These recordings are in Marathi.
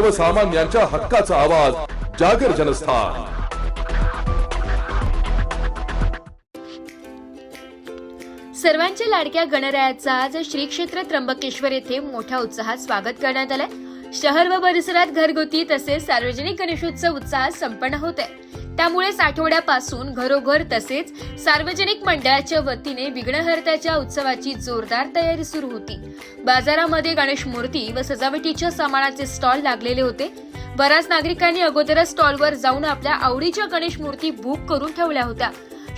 सर्वसामान्यांच्या हक्काचा आवाज जागर जनस्थान. सर्वांच्या लाडक्या गणरायाचा आज श्री क्षेत्र त्र्यंबकेश्वर येथे मोठ्या उत्साहात स्वागत करण्यात आलंय. शहर व परिसरात घरगुती तसेच सार्वजनिक गणेशोत्सव उत्साहात संपन्न होत. आहे त्यामुळेच आठवड्यापासून घरोघर तसेच सार्वजनिक मंडळाच्या वतीने विघ्नहर्त्याच्या उत्सवाची जोरदार तयारी सुरू होती. बाजारामध्ये गणेश मूर्ती व सजावटीच्या सामानाचे स्टॉल लागलेले होते. बऱ्याच नागरिकांनी अगोदरच स्टॉलवर जाऊन आपल्या आवडीच्या गणेश मूर्ती बुक करून ठेवल्या होत्या.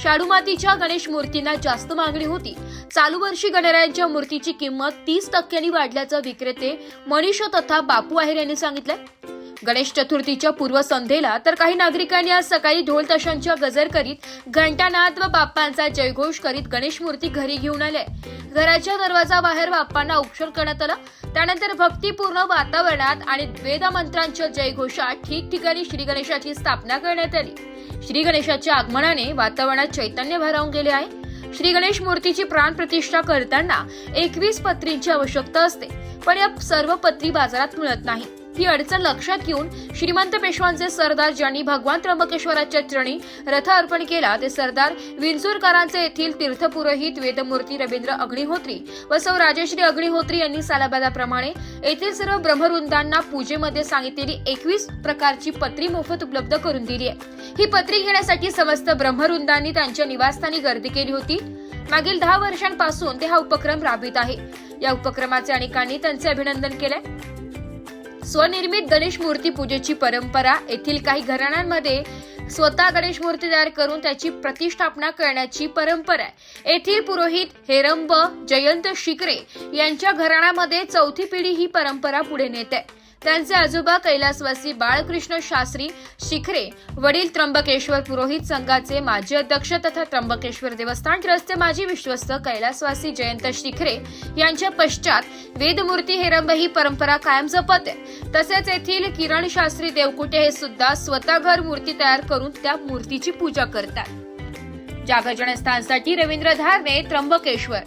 शाडू मातीच्या गणेश मूर्तींना जास्त मागणी होती. चालू वर्षी गणरायांच्या मूर्तीची किंमत तीस टक्क्यांनी वाढल्याचं विक्रेते मनीष तथा बापू आहेर यांनी सांगितलंय. गणेश चतुर्थीच्या पूर्वसंध्येला तर काही नागरिकांनी आज सकाळी ढोल तशांच्या गजर करीत घंटानाद व बाप्पांचा जयघोष करीत गणेश मूर्ती घरी घेऊन आले. घराच्या दरवाजा बाहेर बाप्पांना औक्षण करण्यात आलं. त्यानंतर भक्तिपूर्ण वातावरणात आणि वेदमंत्रांच्या जयघोषात ठिकठिकाणी श्री गणेशाची स्थापना करण्यात आली. श्री गणेशाच्या आगमनाने वातावरणात चैतन्य भरावून गेले आहे. श्री गणेश मूर्तीची प्राण प्रतिष्ठा करताना एकवीस पत्रींची आवश्यकता असते पण या सर्व पत्री बाजारात मिळत नाही ही अडचण लक्षात घेऊन श्रीमंत पेशवांचे सरदार ज्यांनी भगवान त्र्यंबकेश्वराच्या चरणी रथ अर्पण केला ते सरदार विंचूरकरांचे येथील तीर्थपुरोहित वेदमूर्ती रवींद्र अग्निहोत्री व सौ राजेश्री अग्निहोत्री यांनी सालाबादाप्रमाणे येथील सर्व ब्रह्मवृंदांना पूजेमध्ये सांगितलेली एकवीस प्रकारची पत्री मोफत उपलब्ध करून दिली आहे. ही पत्री घेण्यासाठी समस्त ब्रह्मवृंदांनी त्यांच्या निवासस्थानी गर्दी केली होती. मागील दहा वर्षांपासून ते हा उपक्रम राबवित आहे. या उपक्रमाचे अनेकांनी त्यांचे अभिनंदन केले स्वनिर्मित गणेश मूर्ती पूजेची परंपरा येथील काही घराण्यांमध्ये स्वतः गणेश मूर्ती तयार करून त्याची प्रतिष्ठापना करण्याची परंपरा आहे. येथील पुरोहित हेरंब जयंत शिकरे यांच्या घराण्यामध्ये चौथी पिढी ही परंपरा पुढे नेते त्यांचे आजोबा कैलासवासी बाळकृष्ण शास्त्री शिखरे वडील त्र्यंबकेश्वर पुरोहित संघाचे माजी अध्यक्ष तथा त्र्यंबकेश्वर देवस्थान ट्रस्टचे माजी विश्वस्त कैलासवासी जयंत शिखरे यांच्या पश्चात वेदमूर्ती हेरंब ही परंपरा कायम जपत आहे तसेच येथील किरण शास्त्री देवकुटे हे सुद्धा स्वतः घर मूर्ती तयार करून त्या मूर्तीची पूजा करतात. जागरण स्थानसाठी रवींद्र धारणे त्र्यंबकेश्वर.